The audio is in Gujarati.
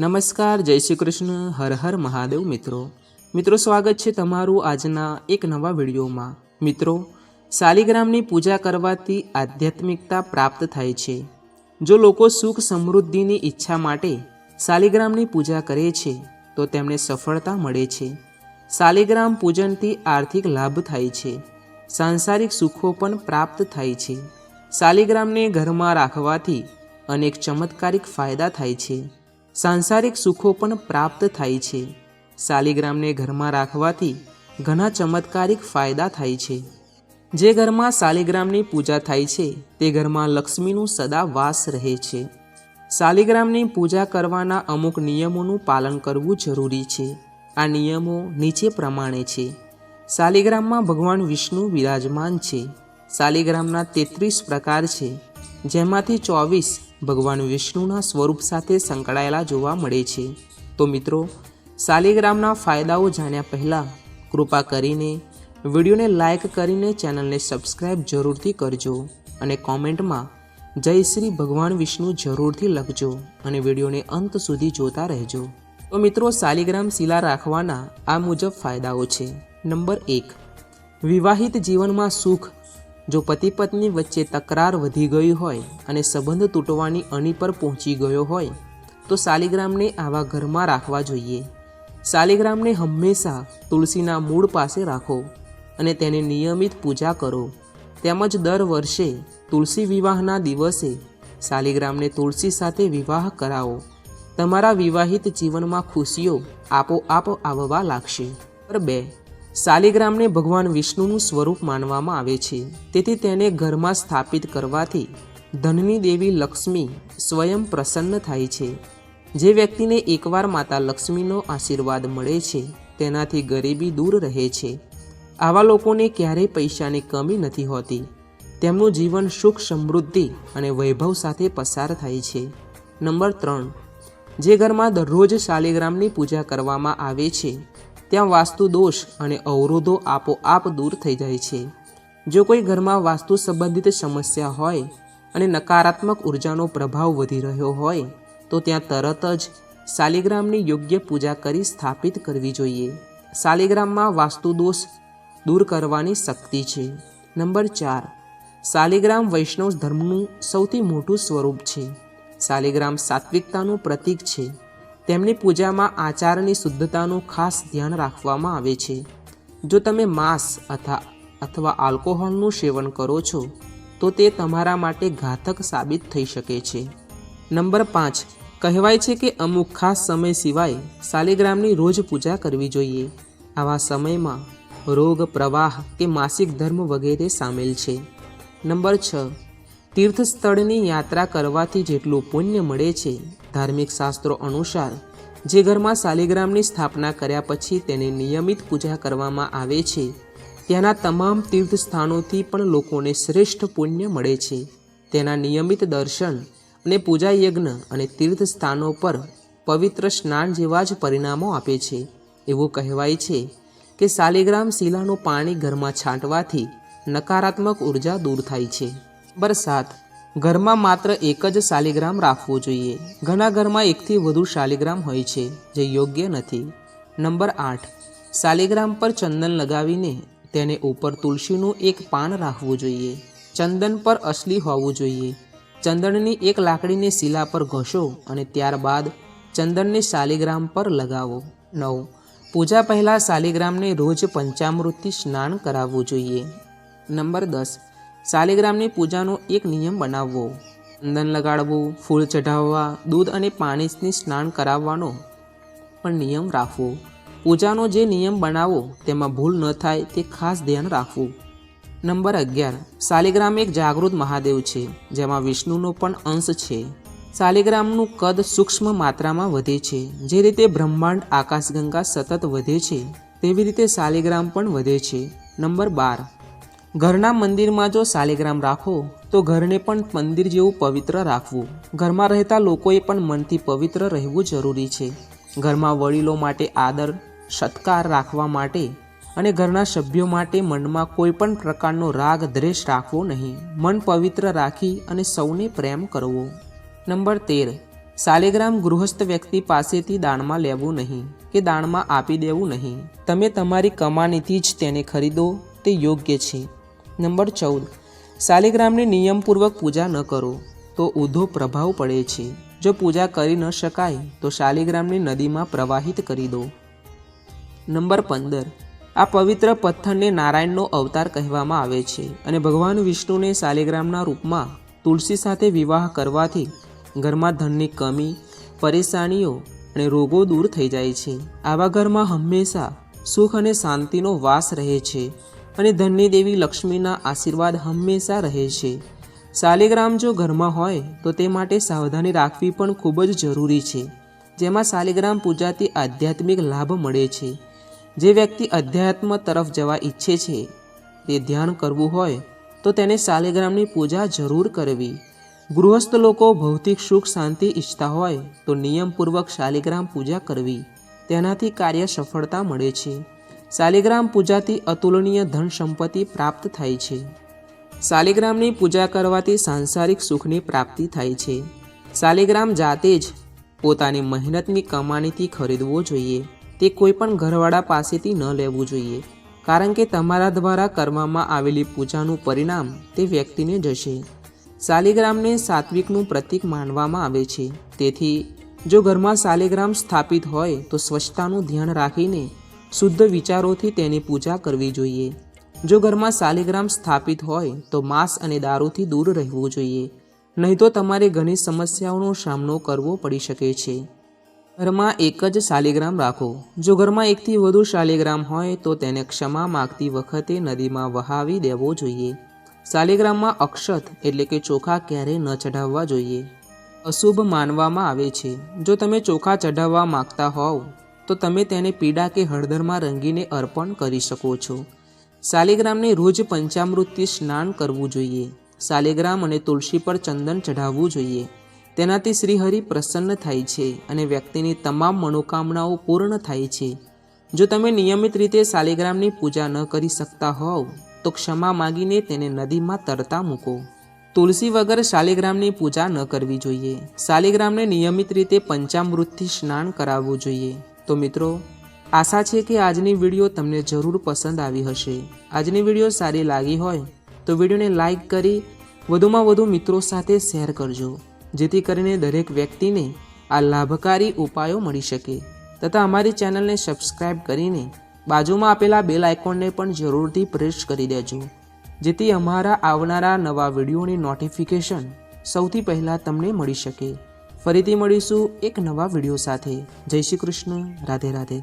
નમસ્કાર, જય શ્રી કૃષ્ણ. હર હર મહાદેવ મિત્રો. મિત્રો, સ્વાગત છે તમારું આજના એક નવા વિડીયોમાં. મિત્રો, શાલિગ્રામની પૂજા કરવાથી આધ્યાત્મિકતા પ્રાપ્ત થાય છે. જો લોકો સુખ સમૃદ્ધિની ઈચ્છા માટે શાલિગ્રામની પૂજા કરે છે, તો તેમને સફળતા મળે છે. શાલિગ્રામ પૂજનથી આર્થિક લાભ થાય છે. સાંસારિક સુખો પણ પ્રાપ્ત થાય છે. શાલિગ્રામને ઘરમાં રાખવાથી અનેક ચમત્કારિક ફાયદા થાય છે. સાંસારિક સુખો પણ પ્રાપ્ત થાય છે. શાલિગ્રામને ઘરમાં રાખવાથી ઘણા ચમત્કારિક ફાયદા થાય છે. જે ઘરમાં શાલિગ્રામની પૂજા થાય છે, તે ઘરમાં લક્ષ્મીનું સદા વાસ રહે છે. શાલિગ્રામની પૂજા કરવાના અમુક નિયમોનું પાલન કરવું જરૂરી છે. આ નિયમો નીચે પ્રમાણે છે. શાલિગ્રામમાં ભગવાન વિષ્ણુ વિરાજમાન છે. શાલિગ્રામના તેત્રીસ પ્રકાર છે, જેમાંથી ચોવીસ ભગવાન વિષ્ણુના સ્વરૂપ સાથે સંકળાયેલા જોવા મળે છે. તો મિત્રો શાલિગ્રામના ફાયદાઓ જાણ્યા પહેલાં કૃપા કરીને વિડીયોને લાઇક કરીને ચેનલને સબસ્ક્રાઈબ જરૂરથી કરજો અને કોમેન્ટમાં જય શ્રી ભગવાન વિષ્ણુ જરૂરથી લખજો અને વિડીયોને અંત સુધી જોતા રહેજો. તો મિત્રો શાલિગ્રામ શિલા રાખવાના આ મુજબ ફાયદાઓ છે. નંબર એક, વિવાહિત જીવનમાં સુખ જો પતિ પત્ની વચ્ચે તકરાર વધી ગઈ હોય અને સંબંધ તૂટવાની અણી પર પહોંચી ગયો હોય, તો શાલિગ્રામને આવા ઘરમાં રાખવા જોઈએ. શાલિગ્રામને હંમેશા તુલસીના મૂળ પાસે રાખો અને તેને નિયમિત પૂજા કરો. તેમજ દર વર્ષે તુલસી વિવાહના દિવસે શાલિગ્રામને તુલસી સાથે વિવાહ કરાવો. તમારા વિવાહિત જીવનમાં ખુશીઓ આપોઆપ આવવા લાગશે. બે શાલિગ્રામને ભગવાન વિષ્ણુનું સ્વરૂપ માનવામાં આવે છે. તેથી તેને ઘરમાં સ્થાપિત કરવાથી ધનની દેવી લક્ષ્મી સ્વયં પ્રસન્ન થાય છે. જે વ્યક્તિને એકવાર માતા લક્ષ્મીનો આશીર્વાદ મળે છે, તેનાથી ગરીબી દૂર રહે છે. આવા લોકોને ક્યારેય પૈસાની કમી નથી હોતી. તેમનું જીવન સુખ સમૃદ્ધિ અને વૈભવ સાથે પસાર થાય છે. નંબર ત્રણ. જે ઘરમાં દરરોજ શાલિગ્રામની પૂજા કરવામાં આવે છે ત્યાં વાસ્તુ દોષ અને અવરોધો આપોઆપ દૂર થઈ જાય છે. જો કોઈ ઘરમાં વાસ્તુ સંબંધિત સમસ્યા હોય અને નકારાત્મક ઉર્જાનો પ્રભાવ વધી રહ્યો હોય, તો ત્યાં તરત જ શાલિગ્રામની યોગ્ય પૂજા કરી સ્થાપિત કરવી જોઈએ. શાલિગ્રામમાં વાસ્તુ દોષ દૂર કરવાની શક્તિ છે. નંબર ચાર. શાલિગ્રામ વૈષ્ણવ ધર્મનું સૌથી મોટું સ્વરૂપ છે. શાલિગ્રામ સાત્વિકતાનું પ્રતીક છે. તેમની પૂજામાં આચારની શુદ્ધતાનું ખાસ ધ્યાન રાખવામાં આવે છે. જો તમે માંસ અથવા અથવા આલ્કોહોલનું સેવન કરો છો, તો તે તમારા માટે ઘાતક સાબિત થઈ શકે છે. નંબર પાંચ. કહેવાય છે કે અમુક ખાસ સમય સિવાય શાલિગ્રામની રોજ પૂજા કરવી જોઈએ. આવા સમયમાં રોગ, પ્રવાહ કે માસિક ધર્મ વગેરે સામેલ છે. નંબર છ. તીર્થસ્થળની યાત્રા કરવાથી જેટલું પુણ્ય મળે છે ધાર્મિક શાસ્ત્રો અનુસાર, જે ઘરમાં શાલિગ્રામની સ્થાપના કર્યા પછી તેની નિયમિત પૂજા કરવામાં આવે છે. ત્યાંના તમામ તીર્થ સ્થાનોથી પણ લોકોને શ્રેષ્ઠ પુણ્ય મળે છે. તેના નિયમિત દર્શન અને પૂજા યજ્ઞ અને તીર્થ સ્થાનો પર પવિત્ર સ્નાન જેવા જ પરિણામો આપે છે. એવું કહેવાય છે કે શાલિગ્રામ શિલાનું પાણી ઘરમાં છાંટવાથી નકારાત્મક ઊર્જા દૂર થાય છે. નંબર ઘરમાં માત્ર એક જ શાલિગ્રામ રાખવો જોઈએ. ઘણા ઘરમાં એકથી વધુ શાલિગ્રામ હોય છે, જે યોગ્ય નથી. નંબર આઠ. શાલિગ્રામ પર ચંદન લગાવીને તેને ઉપર તુલસીનું એક પાન રાખવું જોઈએ. ચંદન પર અસલી હોવું જોઈએ. ચંદનની એક લાકડીને શિલા પર ઘસો અને ત્યારબાદ ચંદનને શાલિગ્રામ પર લગાવો. નવ. પૂજા પહેલાં શાલિગ્રામને રોજ પંચામૃતથી સ્નાન કરાવવું જોઈએ. નંબર દસ. શાલિગ્રામની પૂજાનો એક નિયમ બનાવવો. ચંદન લગાડવું, ફૂલ ચઢાવવા, દૂધ અને પાણીથી સ્નાન કરાવવાનો પણ નિયમ રાખવો. પૂજાનો જે નિયમ બનાવો તેમાં ભૂલ ન થાય તે ખાસ ધ્યાન રાખવું. નંબર અગિયાર. શાલિગ્રામ એક જાગૃત મહાદેવ છે, જેમાં વિષ્ણુનો પણ અંશ છે. શાલિગ્રામનું કદ સૂક્ષ્મ માત્રામાં વધે છે, જે રીતે બ્રહ્માંડ આકાશગંગા સતત વધે છે, તેવી રીતે શાલિગ્રામ પણ વધે છે. નંબર બાર. ઘરના મંદિરમાં જો શાલિગ્રામ રાખો, તો ઘરને પણ મંદિર જેવું પવિત્ર રાખવું. ઘરમાં રહેતા લોકોએ પણ મનથી પવિત્ર રહેવું જરૂરી છે. ઘરમાં વડીલો માટે આદર, સત્કાર રાખવા માટે અને ઘરના સભ્યો માટે મનમાં કોઈ પણ પ્રકારનો રાગ, દ્વેષ રાખવો નહીં. મન પવિત્ર રાખી અને સૌને પ્રેમ કરવો. નંબર તેર. શાલિગ્રામ ગૃહસ્થ વ્યક્તિ પાસેથી દાનમાં લેવું નહીં કે દાનમાં આપી દેવું નહીં. તમે તમારી કમાણીથી જ તેને ખરીદો, તે યોગ્ય છે. નંબર ચૌદ. શાલિગ્રામની નિયમપૂર્વક પૂજા ન કરો, તો ઊંધો પ્રભાવ પડે છે. જો પૂજા કરી ન શકાય, તો શાલિગ્રામની નદીમાં પ્રવાહિત કરી દો. નંબર પંદર. આ પવિત્ર પથ્થરને નારાયણનો અવતાર કહેવામાં આવે છે અને ભગવાન વિષ્ણુને શાલિગ્રામના રૂપમાં તુલસી સાથે વિવાહ કરવાથી ઘરમાં ધનની કમી, પરેશાનીઓ અને રોગો દૂર થઈ જાય છે. આવા ઘરમાં હંમેશા સુખ અને શાંતિનો વાસ રહે છે. અને ધનની દેવી લક્ષ્મીના આશીર્વાદ હંમેશા રહે છે. શાલિગ્રામ જો ઘરમાં હોય, તો તે માટે સાવધાની રાખવી પણ ખૂબ જ જરૂરી છે. જેમાં શાલિગ્રામ પૂજાથી આધ્યાત્મિક લાભ મળે છે. જે વ્યક્તિ અધ્યાત્મ તરફ જવા ઈચ્છે છે, તે ધ્યાન કરવું હોય, તો તેને શાલિગ્રામની પૂજા જરૂર કરવી. ગૃહસ્થ લોકો ભૌતિક સુખ શાંતિ ઈચ્છતા હોય, તો નિયમપૂર્વક શાલિગ્રામ પૂજા કરવી. તેનાથી કાર્ય સફળતા મળે છે. શાલિગ્રામ પૂજાથી અતુલનીય ધન સંપત્તિ પ્રાપ્ત થાય છે. શાલિગ્રામની પૂજા કરવાથી સાંસારિક સુખની પ્રાપ્તિ થાય છે. શાલિગ્રામ જાતે જ પોતાની મહેનતની કમાણીથી ખરીદવો જોઈએ. તે કોઈપણ ઘરવાળા પાસેથી ન લેવું જોઈએ. કારણ કે તમારા દ્વારા કરવામાં આવેલી પૂજાનું પરિણામ તે વ્યક્તિને જશે. શાલિગ્રામને સાત્વિકનું પ્રતીક માનવામાં આવે છે. તેથી, જો ઘરમાં શાલિગ્રામ સ્થાપિત હોય તો સ્વચ્છતાનું ધ્યાન રાખીને શુદ્ધ વિચારોથી તેની પૂજા કરવી જોઈએ. જો ઘરમાં શાલિગ્રામ સ્થાપિત હોય, તો માંસ અને દારૂથી દૂર રહેવું જોઈએ. નહીં તો તમારે ઘણી સમસ્યાઓનો સામનો કરવો પડી શકે છે. ઘરમાં એક જ શાલિગ્રામ રાખો. જો ઘરમાં એકથી વધુ શાલિગ્રામ હોય, તો તેને ક્ષમા માગતી વખતે નદીમાં વહાવી દેવો જોઈએ. શાલિગ્રામમાં અક્ષત એટલે કે ચોખા ક્યારેય ન ચઢાવવા જોઈએ. અશુભ માનવામાં આવે છે. જો તમે ચોખા ચઢાવવા માંગતા હોવ તો તમે તેને પીડા કે હળદરમાં રંગીને અર્પણ કરી શકો છો. શાલિગ્રામને રોજ પંચામૃતથી સ્નાન કરવું જોઈએ. શાલિગ્રામ અને તુલસી પર ચંદન ચઢાવવું જોઈએ. તેનાથી શ્રીહરિ પ્રસન્ન થાય છે અને વ્યક્તિની તમામ મનોકામનાઓ પૂર્ણ થાય છે. જો તમે નિયમિત રીતે શાલિગ્રામની પૂજા ન કરી શકતા હોવ, તો ક્ષમા માગીને તેને નદીમાં તરતા મૂકો. તુલસી વગર શાલિગ્રામની પૂજા ન કરવી જોઈએ. શાલિગ્રામને નિયમિત રીતે પંચામૃતથી સ્નાન કરાવવું જોઈએ. તો મિત્રો, આશા છે કે આજની વીડિયો તમને જરૂર પસંદ આવી હશે. આજની વીડિયો સારી લાગી હોય તો વિડીયોને લાઈક કરી વધુમાં વધુ મિત્રો સાથે શેર કરજો, જેથી કરીને દરેક વ્યક્તિને આ લાભકારી ઉપાયો મળી શકે. તથા અમારી ચેનલને સબસ્ક્રાઈબ કરીને બાજુમાં આપેલા બેલ આઇકોનને પણ જરૂરથી પ્રેસ કરી દેજો, જેથી અમારા આવનારા નવા વિડીયોની નોટિફિકેશન સૌથી પહેલાં તમને મળી શકે. ફરીથી મળીશું એક નવા વીડિયો સાથે. જય શ્રી કૃષ્ણ. રાધે રાધે.